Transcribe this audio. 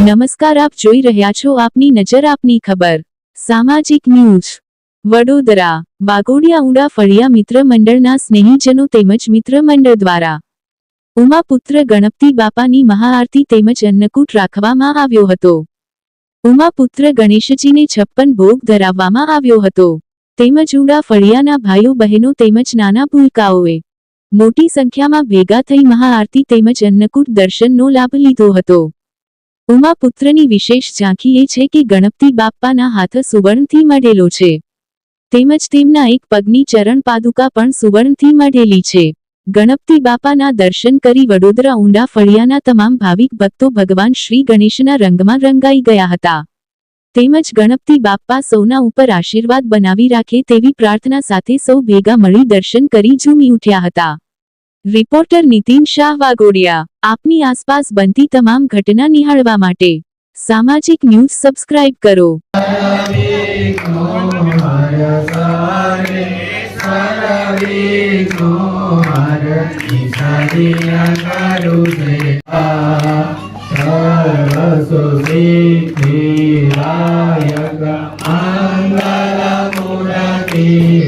નમસ્કાર, આપ જોઈ રહ્યા છો આપની નજર, આપની ખબર. સામાજિક ન્યૂઝ. વડોદરા. બાગોડિયા ઉડા ફળિયા મિત્ર મંડળના સ્નેહીજનો તેમજ મિત્ર મંડળ દ્વારા ઉમાપુત્ર ગણપતિ બાપાની મહાઆરતી તેમજ અન્નકૂટ રાખવામાં આવ્યો હતો. ઉમાપુત્ર ગણેશજીને છપ્પન ભોગ ધરાવવામાં આવ્યો હતો. તેમજ ઉડા ફળિયાના ભાઈઓ, બહેનો તેમજ નાના ભૂલકાઓએ મોટી સંખ્યામાં ભેગા થઈ મહાઆરતી તેમજ અન્નકૂટ દર્શનનો લાભ લીધો હતો. ઉમાપુત્રની વિશેષ ઝાંખી એ છે કે ગણપતિ બાપ્પાના હાથ સુવર્ણથી મઢેલો છે. તેમજ તેમના એક પગની ચરણ પાદુકા પણ સુવર્ણથી મઢેલી છે. ગણપતિ બાપાના દર્શન કરી વડોદરા ઊંડા ફળિયાના તમામ ભાવિક ભક્તો ભગવાન શ્રી ગણેશના રંગમાં રંગાઈ ગયા હતા. તેમજ ગણપતિ બાપ્પા સૌના ઉપર આશીર્વાદ બનાવી રાખે તેવી પ્રાર્થના સાથે સૌ ભેગા મળી દર્શન કરી ઝૂમી ઉઠ્યા હતા. રિપોર્ટર નીતિન શાહ વાગોડિયા આપની આસપાસ બનતી તમામ ઘટના નિહાળવા માટે. સામાજિક ન્યૂઝ સબસ્ક્રાઇબ કરો. સર્વસુસિદ્ધિરાયક